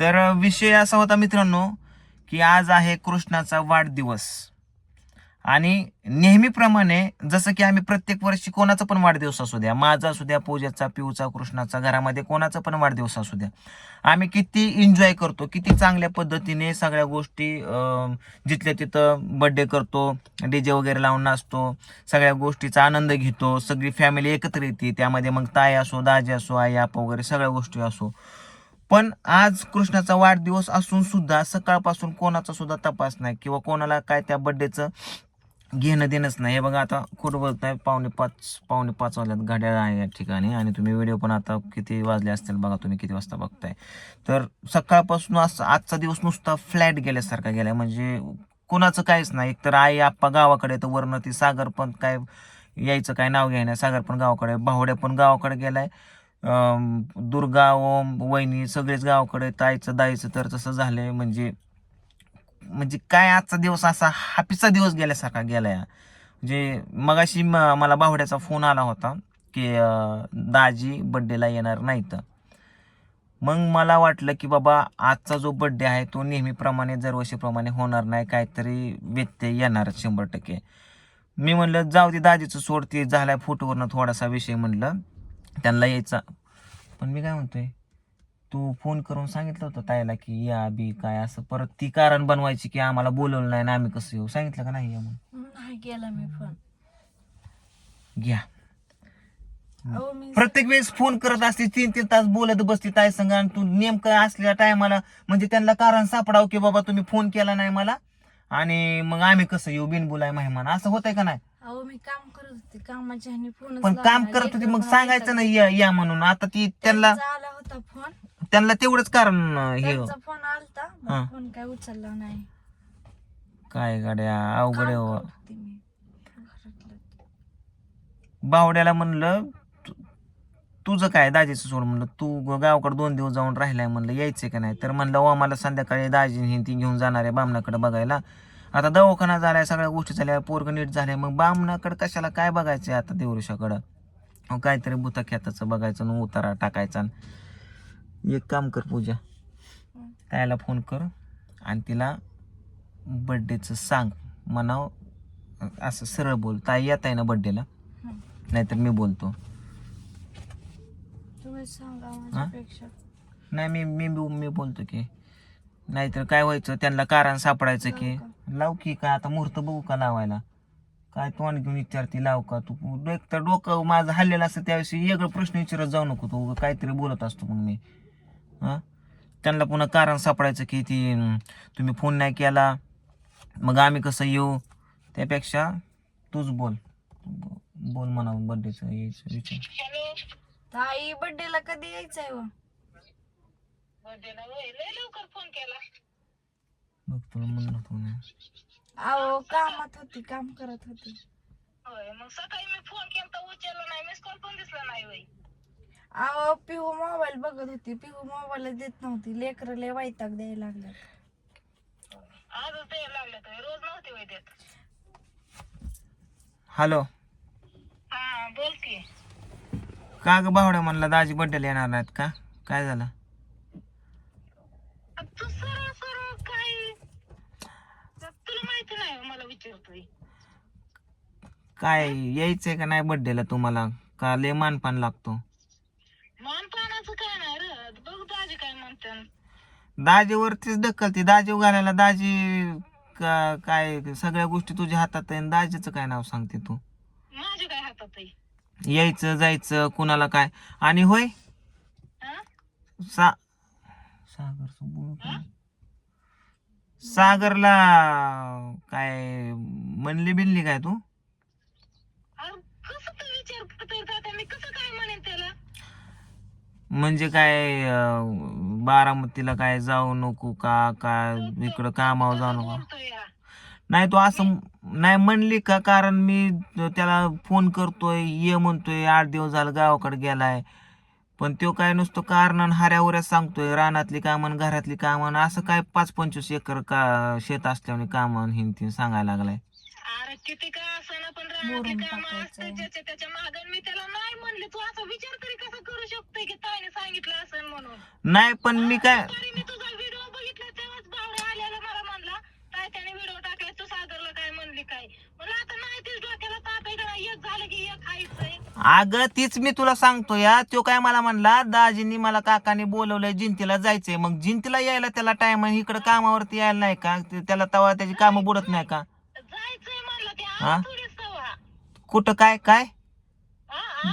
तर विषय असा होता मित्रांनो की आज आहे कृष्णाचा वाढदिवस. आणि नेहमीप्रमाणे जसं की आम्ही प्रत्येक वर्षी कोणाचा पण वाढदिवस असू द्या माझा असू द्या पूजाचा पिऊचा कृष्णाचा घरामध्ये कोणाचा पण वाढदिवस असू द्या आम्ही किती एन्जॉय करतो किती चांगल्या पद्धतीने सगळ्या गोष्टी जिथल्या तिथं बड्डे करतो डीजे वगैरे लावून नाचतो सगळ्या गोष्टीचा आनंद घेतो सगळी फॅमिली एकत्र येते त्यामध्ये मग ताई असो दाजी असो आई आप वगैरे सगळ्या गोष्टी असो. पण आज कृष्णाचा वाढदिवस असून सुद्धा सकाळपासून कोणाचा सुद्धा तपास नाही किंवा कोणाला काय त्या बड्डेचं घेणं देणंच नाही. हे बघा आता खोटं बोलत नाही पावणे पाच पावणे पाच वाजल्यात घड्याळ आहे या ठिकाणी आणि तुम्ही व्हिडिओ पण आता किती वाजले असतील बघा तुम्ही किती वाजता बघताय. तर सकाळपासून असं आजचा दिवस नुसता फ्लॅट गेल्यासारखा गेला म्हणजे कोणाचं काहीच नाही. एकतर आई आप्पा गावाकडे तर वरनं ती सागर पण काय यायचं काय नाव घ्यायना सागर पण गावाकडे भावड्या पण गावाकडे गेलाय. दुर्गा ओम वहिनी सगळेच गावाकडे ताईचं दाईचं तर तसं झालंय. म्हणजे म्हणजे काय आजचा दिवस असा हापीचा दिवस गेल्यासारखा गेलाय. म्हणजे मगाशी म- मला बावड्याचा फोन आला होता की दाजी बड्डेला येणार नाहीत. मग मला वाटलं की बाबा आजचा जो बड्डे आहे तो नेहमीप्रमाणे दरवर्षीप्रमाणे होणार नाही. काहीतरी व्यत्यय येणारच शंभर टक्के. मी म्हणलं जाऊ दे दाजीचं सोड ते झालाय फोटोवरनं थोडासा विषय म्हणलं. त्यांना यायचा. पण मी काय म्हणतोय तू फोन करून सांगितलं होतं ताईला की या बी काय असं परत ती कारण बनवायची की आम्हाला बोलवलं नाही ना आम्ही कसं येऊ. सांगितलं का नाही या म्हणून? नाही केला मी फोन. घ्या. अहो मी प्रत्येक वेळेस फोन करत असते तीन तीन तास बोलत बसते ताई संग आणि तू नेमकं असल्या टायमाला म्हणजे त्यांना कारण सापडाव की बाबा तुम्ही फोन केला नाही मला आणि मग आम्ही कसं येऊ बिनबुलाय मेहमान. असं होतंय का नाही? अहो मी काम करत होते. कामाच्या ह्याने फोन पण काम करत होती मग सांगायचं ना या या म्हणून. आता ती त्यांना आला होता फोन. त्यांना तेवढंच कारण अं, हे त्यांचा फोन आलता हा. फोन काय उचलला नाही. काय गाड्या अवघड आहे हो. करत होते मी. घरातलं. बावड्याला म्हणलं तु- तुझं काय दाजीचं सोड म्हणलं. तू गावाकडे दोन दिवस जाऊन राहिलाय म्हणलं यायचंय का नाही? तर म्हणलं ओ मला संध्याकाळी दाजी हे ती घेऊन जाणार आहे बामणाकडे बघायला. आता दवाखाना झालाय सगळ्या गोष्टी झाल्या पोरग नीट झाले मग बामणाकडे कशाला काय बघायचंय आता देवरुषाकडं काहीतरी बुता खेताचं बघायचं न उतारा टाकायचा. एक काम कर पूजा. त्याला फोन कर आणि तिला बड्डेचं सांग म्हणाव असं सरळ बोल. ताई येत आहे ना बड्डेला. नाहीतर मी बोलतो. नाही मी मी मी बोलतो की नाहीतर काय व्हायचं? त्यांना कारण सापडायचं की? लाव की काय आता मुहूर्त बघू का लावायला? काय तोंड घेऊन विचारते लाव का तू? एक तर डोकं माझं हल्लेलं असतं त्यावेळेस वेगळं प्रश्न विचारत जाऊ नको तू. काहीतरी बोलत असतो मग मी. हां? त्यांना पुन्हा कारण सापडायचं की ती तुम्ही फोन नाही केला मग आम्ही कसं येऊ? त्यापेक्षा तूच बोल. बोल म्हणा बड्डेचं यायचं विचार. ताई बर्थडेला कधी यायचंय व बघ तुला ना अहो कामात होती काम करत होती. होय मग सकाळी मी फोन केला उचलला नाही मिस कॉल पण दिसला नाही अहो पिहू मोबाईल बघत होती पिहू मोबाईल देत नव्हती. लेकर लय वैताग द्यायला लागल्या आजच द्यायला रोज नव्हते देत. हॅलो हा बोल की. का ग बावड्या म्हणला दाजी बड्डेला येणार नाहीत का? काय झालं आ, तू सरळ सरळ काय तुला माहिती नाही हो, मला विचारतोय काय यायचंय का नाही बड्डेला तुम्हाला? का लय मानपान लागतो? मानपानाचं काय नाही रे. बघ दाजी काय म्हणतात दाजीवरतीच ढकलते दाजी घालायला दाजी का काय सगळ्या गोष्टी तुझ्या हातात आहे आणि दाजीचं काय नाव सांगते तू? माझ्या काय हातात आहे? यायचं जायचं कुणाला काय? आणि होय? हा? सा बोलू का? सागरला काय म्हणली बिनली काय तू अरे कसं तू विचार करतोय तात्या मी कसं काय म्हणेन त्याला म्हणजे काय अं, बारामतीला काय जाऊ नको का का इकडं कामावर जाऊ नको? नाही तो असं नाही म्हणली का? कारण मी त्याला फोन करतोय ये म्हणतोय आठ दिवस झालं गावाकडे गेलाय. पण तो काय नुसतं कारण हऱ्यावऱ्या सांगतोय रानातली कामं आणि घरातली कामं असं काय पाच पंचवीस एकर का शेत असल्याने कामं हिन सांगायला लागलाय. अरे किती का असं पण राहते काम असते ज्याच्या त्याच्या मागं. मी त्याला नाही म्हणले तू असा विचार तरी कसा करू शकते की ताईने सांगितलं असेल म्हणून? नाही पण मी काय मी तुझा व्हिडिओ बघितला तेव्हाच आल्याला मला म्हणला त्याने व्हिडिओ टाकला तू सागरला काय म्हणली काय? आता नाही तीच डोक्याला ताप आहे का एक झालं की एक खायचंय अगं तीच मी तुला सांगतो या. तो काय मला म्हणला दाजींनी मला काकाने बोलवलंय जिंतीला जायचंय. मग जिंतीला यायला त्याला टाइम इकडे इकडं कामावरती यायला नाही का? त्याला तवा त्याची कामं बुडत नाही का? हा? कुठं काय काय? हा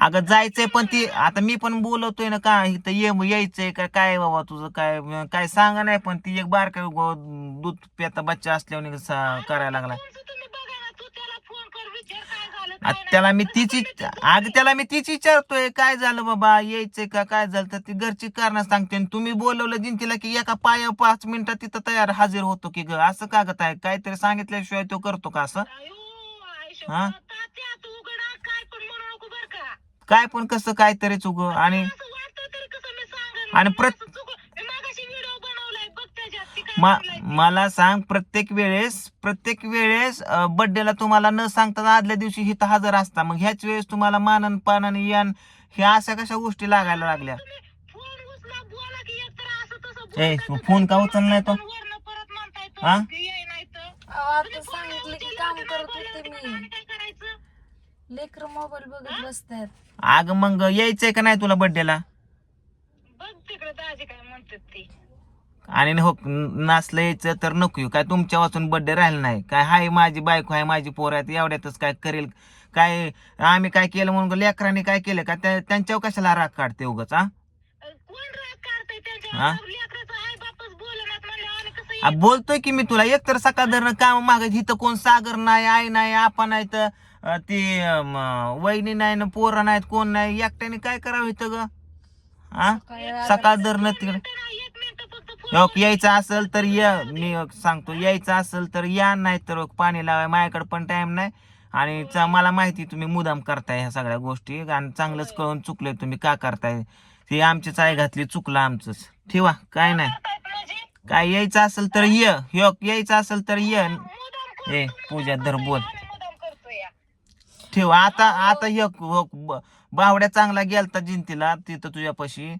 अगं जायचंय पण ती आता मी पण बोलवतोय ना का इथं ये यायचंय का काय बाबा तुझं काय काय सांगा नाही पण ती एक बारका गो- दूध पेता बच्चा असल्याने करायला लागला तुमचं तुम्ही बघा ना तू त्याला फोन कर विचार त्याला मी तीच इच- ते अगं त्याला मी तीच विचारतोय काय झालं बाबा? यायचंय का? काय झालं? तर ती घरची कारण सांगते आणि तुम्ही बोलवलं जिंतीला की एका पाया पाच मिनिटात तिथं तयार हजर होतो की ग? असं कागद आहे काहीतरी सांगितल्याशिवाय तो करतो का असं? हा? काय पण का. कसं काहीतरी चुक आणि आणि मला प्रत- असं चुक- मी मागाशी व्हिडिओ बनवलाय बघ त्याच्यात ती काय मा-. मला सांग प्रत्येक वेळेस प्रत्येक वेळेस बर्थडेला तुम्हाला न सांगता आदल्या दिवशी हिथं हजर असता मग ह्याच वेळेस तुम्हाला मानन पानन यान ह्या अशा कशा गोष्टी लागायला लागल्या उचला ए, फोन का उचलला नाही तो? वरनं परत म्हणताय तो, हा? लेकर मोबाईल बघत बसतात अग मग यायचंय का नाही तुला बर्थडेला बघ तिकडे दाजी काय म्हणतात ते आणि हो नाचलं यायचं तर नको येऊ. काय तुमच्या वाचून बर्थडे राहिला नाही. काय हाय माझी बायको आहे माझी पोर आहे एवढ्यातच काय करेल? काय आम्ही काय केलं म्हणून लेकरांनी काय केलं? का त्या- त्यांच्यावर कशाला राग काढते उगाच हा? हा? बोलतोय की मी तुला. एकतर सकाळ धरणं काम माग इथं कोण सागर नाही आई नाही आपा नाही तर ते वहिनी नाही ना पोरं नाहीत कोण नाही एकट्याने काय करावं इथं ग? हा? सकाळ धरणं तिकडे नाही एक मिनिट फक्त फोन हो, यायचं असेल तर या. मी सांगतो यायचं असेल तर या नाही तर पाणी लावाय. माझ्याकडे पण टाइम नाही. आणि च- मला माहिती तुम्ही मुदाम करताय ह्या सगळ्या गोष्टी. आणि चांगलंच कळून चुकले तुम्ही का करताय. ती आमचीच आई घातली चुकलं आमचंच. ठेवा काय नाही. काय यायचं असेल तर ये. ह्यो यायचं असेल तर ये. ए पूजा धर बोल. ठेवा ठेव आता आता ह्यो बावड्या चांगला गेलता जिंतीला तिथं तुझ्यापाशी.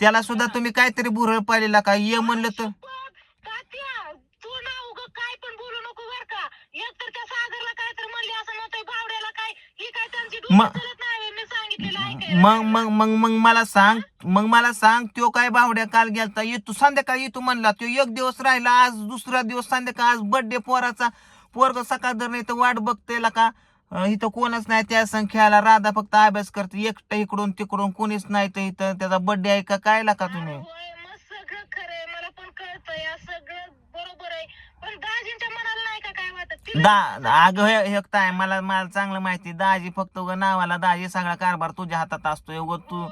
त्याला सुद्धा तुम्ही काहीतरी भुरळ पाहिलेला का? ये म्हणलं तर. बघ, तात्या तू ना उगं काय पण बोलू नको बर का. एक तर त्या सागरला काय तर म्हणले असं म्हणतोय बावड्याला काय ही काय त्यांची डोकी मग- चालत नाही होय, मी सांगितलेलं ऐकायला. मग मग मग मग मला सांग मग मला सांग त्यो काय बावड्या काल गेलता? येतो संध्याकाळी येतो म्हणला तो एक दिवस राहिला आज दुसरा दिवस संध्याकाळ आज बर्थडे पोराचा. पोरग सकाळ धरण इथं वाट बघते का? इथं कोणच नाही त्या संख्याला राधा फक्त अभ्यास करते एकटं इकडून तिकडून कोणीच नाही तर इथं. त्याचा बर्थडे आहे का काय का तुम्ही? सगळं खरंय मला पण कळतंय या सगळं बरोबर आहे. पण दाजींच्या मनाला नाही का काय वाटत? तिला दा अगं हे काय मला मला चांगलं माहिती दाजी फक्त उगा नावाला दाजी सगळा कारभार तुझ्या हातात असतो उगं तू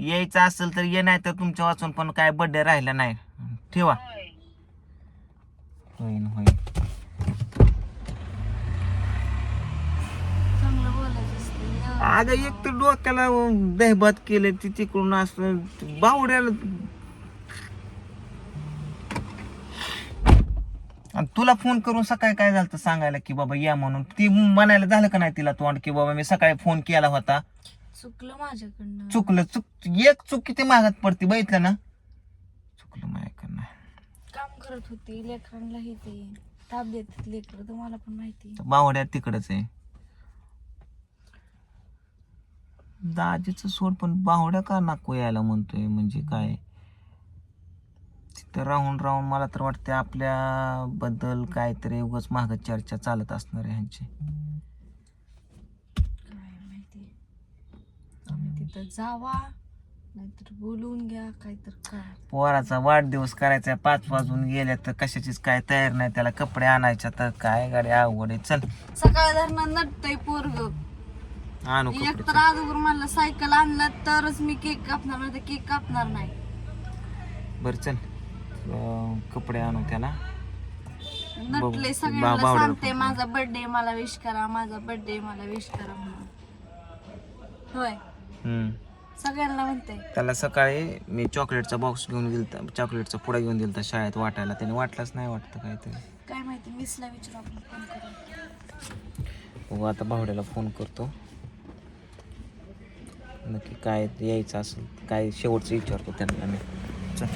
यायचं असेल तर ये नाही तर तुमच्या वाचून पण काय बर्थडे राहिला नाही. ठेवा. होईन होईन चांगलं बोलायचं असतं या. अगं एक तर डोक्याला दहबात केले ती तिकडून असं बावड्याला. आणि तुला फोन करून सकाळी काय झालं सांगायला की बाबा या म्हणून? ती म्हणायला झालं का नाही तिला तोंड की बाबा मी सकाळी फोन केला होता? चुकलं माझ्याकडनं. चुकलं चुक एक चूक किती मागात पडते बघितलं ना? चुकलं माझ्याकडनं. काम करत होती लेकरांनाही ते ताप देतात लेकर तुम्हाला पण माहिती. बावड्या तिकडच आहे. दाजीचं सोड पण बावड्या का नको यायला म्हणतोय? म्हणजे काय? तिथं राहून राहून मला तर वाटतं आपल्या बद्दल काहीतरी उगाच माग चर्चा चालत असणार आहे ह्यांची. काय माहिती? तिथं जावा नाहीतर बोलवून घ्या काहीतर काय पोराचा वाढदिवस करायचा पाच वाजून गेल्या तर कशाचीच काय तयार नाही त्याला कपडे आणायच्या तर काय गाडी अवघड आहे. चल. सकाळ धरणं नटतय पोरग. आणू एक कपडे. तर अगोदर मला सायकल आणला तरच मी केक कापणार नाही तर केक कापणार नाही. बरं चल. अं, कपडे आणू त्याला. नटले. बा- सगळ्यांना बावड्याला सांगते माझा बर्थडे मला विश करा माझा बर्थडे मला विश करा म्हणून. होय. हम्म. सगळ्यांना म्हणते. त्याला सकाळी मी चॉकलेटचा बॉक्स घेऊन दिलता चॉकलेटचा पुडा घेऊन दिलता शाळेत वाटायला. त्याने वाटलाच नाही वाटतं काहीतरी. काय माहिती मिसला विचारू आपण फोन करू. बघू आता भावड्याला फोन करतो. नक्की काय यायचं असेल काय शेवटचं विचारतो त्यांना मी चल.